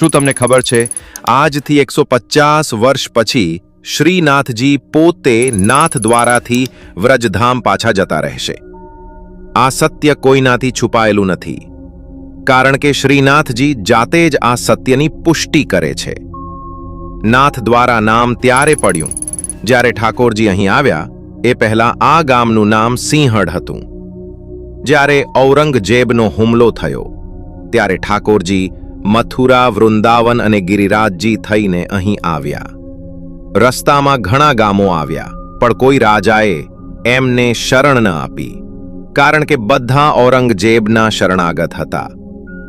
શું તમને ખબર છે? આજથી એકસો પચાસ વર્ષ પછી શ્રીનાથજી પોતે નાથ દ્વારાથી વ્રજધામ પાછા જતા રહેશે. આ સત્ય કોઈનાથી છુપાયેલું નથી. કારણ કે શ્રીનાથજી જાતે જ આ સત્યની પુષ્ટિ કરે છે. નાથ દ્વારા નામ ત્યારે પડ્યું, જ્યારે ઠાકોરજી અહીં આવ્યા, એ પહેલા આ ગામનું નામ સિંહડ હતું. જ્યારે ઔરંગઝેબનો હુમલો થયો, ત્યારે ઠાકોરજી મથુરા, વૃંદાવન અને ગિરિરાજજી થઈને અહીં આવ્યા. રસ્તામાં ઘણા ગામો આવ્યા, પણ કોઈ રાજાએ એમને શરણ ન આપી, કારણ કે બધા ઔરંગઝેબના શરણાગત હતા.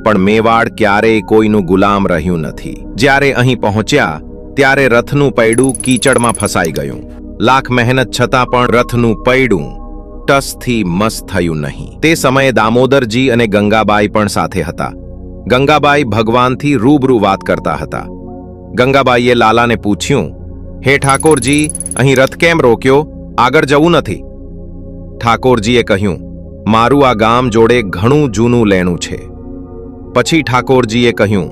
પણ મેવાડ ક્યારેય કોઈનું ગુલામ રહ્યું નથી. જ્યારે અહીં પહોંચ્યા, ત્યારે રથનું પૈડું કીચડમાં ફસાઈ ગયું. લાખ મહેનત છતાં પણ રથનું પૈડું ટસથી મસ થયું નહીં. તે સમયે દામોદરજી અને ગંગાબાઈ પણ સાથે હતા. ગંગાબાઈ ભગવાનથી રૂબરૂ વાત કરતા હતા. ગંગાબાઈએ લાલાને પૂછ્યું, હે ઠાકોરજી, અહીં રથ કેમ રોક્યો? આગળ જવું નથી. ઠાકોરજીએ કહ્યું, મારું આ ગામ જોડે ઘણું જૂનું લેણું છે. પછી ઠાકોરજીએ કહ્યું,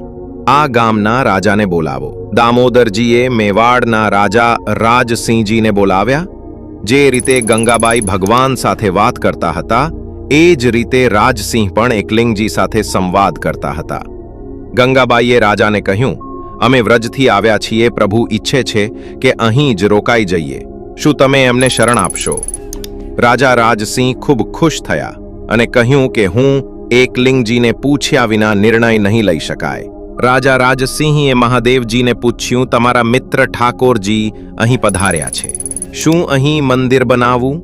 આ ગામના રાજાને બોલાવો. દામોદરજીએ મેવાડના રાજા રાજસિંહજીને બોલાવ્યા, જે રીતે ગંગાબાઈ ભગવાન સાથે વાત કરતા હતા એ જ રીતે રાજસિંહ પણ એકલિંગજી સાથે સંવાદ કરતા હતા. ગંગાબાઈએ રાજાને કહ્યું, અમે વ્રજથી આવ્યા છીએ, પ્રભુ ઈચ્છે છે કે અહીં જ રોકાઈ જઈએ. શું તમે એમને શરણ આપશો? રાજા રાજસિંહ ખૂબ ખુશ થયા અને કહ્યું કે હું એકલિંગજીને પૂછ્યા વિના નિર્ણય નહીં લઈ શકાય. રાજા રાજસિંહે મહાદેવજીને પૂછ્યું, તમારા મિત્ર ઠાકોરજી અહીં પધાર્યા છે. શું અહીં મંદિર બનાવવું?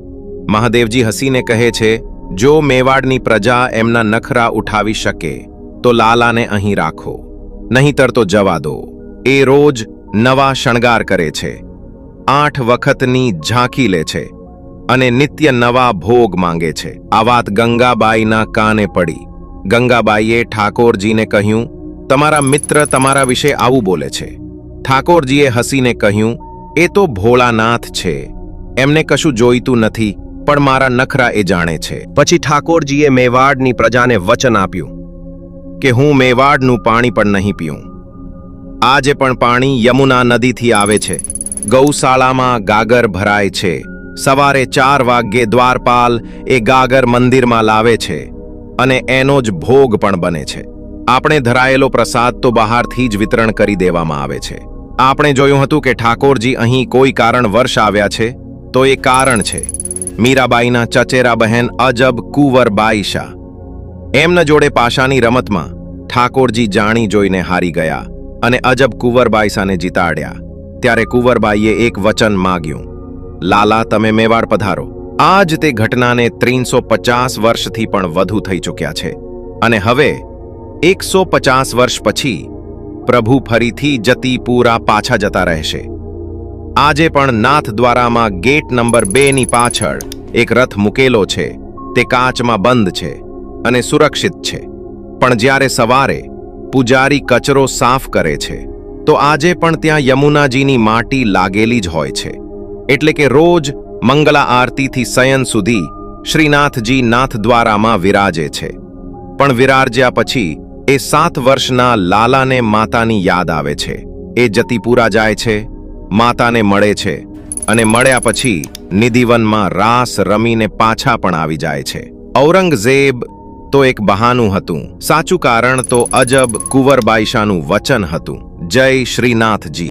મહાદેવજી હસીને કહે છે જો મેવાડની પ્રજા એમના નખરા ઉઠાવી શકે, તો લાલાને અહીં રાખો. નહીંતર તો જવા દો. એ રોજ નવા શણગાર કરે છે. આઠ વખતની ઝાંકી લે છે અને નિત્ય નવા ભોગ માંગે છે. આ વાત ગંગાબાઈના કાને પડી. ગંગાબાઈએ ઠાકોરજીને કહ્યું, તમારા મિત્ર તમારા વિશે આવું બોલે છે. ઠાકોરજીએ હસીને કહ્યું, એ તો ભોળાનાથ છે. એમને કશું જોઈતું નથી. પણ મારા નખરા એ જાણે છે. પછી ઠાકોરજીએ મેવાડની પ્રજાને વચન આપ્યું કે હું મેવાડનું પાણી પણ નહીં પીઉં. આજે પણ પાણી યમુના નદીથી આવે છે. ગૌશાળામાં ગાગર ભરાય છે. સવારે ચાર વાગ્યે દ્વારપાલ એ ગાગર મંદિરમાં લાવે છે અને એનો જ ભોગ પણ બને છે. આપણે ધરાયેલો પ્રસાદ તો બહારથી જ વિતરણ કરી દેવામાં આવે છે. આપણે જોયું હતું કે ઠાકોરજી અહીં કોઈ કારણ વર્ષ આવ્યા છે, તો એ કારણ છે. મીરાબાઈના ચચેરા બહેન અજબ કુંવરબાઈ શાહ. એમના જોડે પાશાની રમતમાં ઠાકોરજી જાણી જોઈને હારી ગયા અને અજબ કુંવરબાઈ સાને જીતાડ્યા. ત્યારે કુંવરબાઈએ એક વચન માગ્યું. લાલા, તમે મેવાડ પધારો. આ જ તે ઘટનાને ત્રીસો પચાસ વર્ષથી પણ વધુ થઈ ચૂક્યા છે. અને હવે એકસો પચાસ વર્ષ પછી પ્રભુ ફરીથી જતીપુરા પાછા જતા રહેશે. આજે પણ નાથ દ્વારામાં ગેટ નંબર બેની પાછળ એક રથ મૂકેલો છે. તે કાચમાં બંધ છે અને સુરક્ષિત છે. પણ જ્યારે સવારે પૂજારી કચરો સાફ કરે છે, તો આજે પણ ત્યાં યમુનાજીની માટી લાગેલી જ હોય છે. એટલે કે રોજ મંગલા આરતીથી સયન સુધી શ્રીનાથજી નાથ દ્વારામાં વિરાજે છે. પણ વિરાજ્યા પછી એ સાત વર્ષના લાલાને માતાની યાદ આવે છે. એ જતીપુરા જાય છે માતાને મળે છે અને મળ્યા પછી નિધિવનમાં રાસ રમીને પાછા પણ આવી જાય છે. ઔરંગઝેબ તો એક બહાનું હતું. સાચું કારણ તો અજબ કુંવરબાઈશાનું વચન હતું. જય શ્રીનાથજી.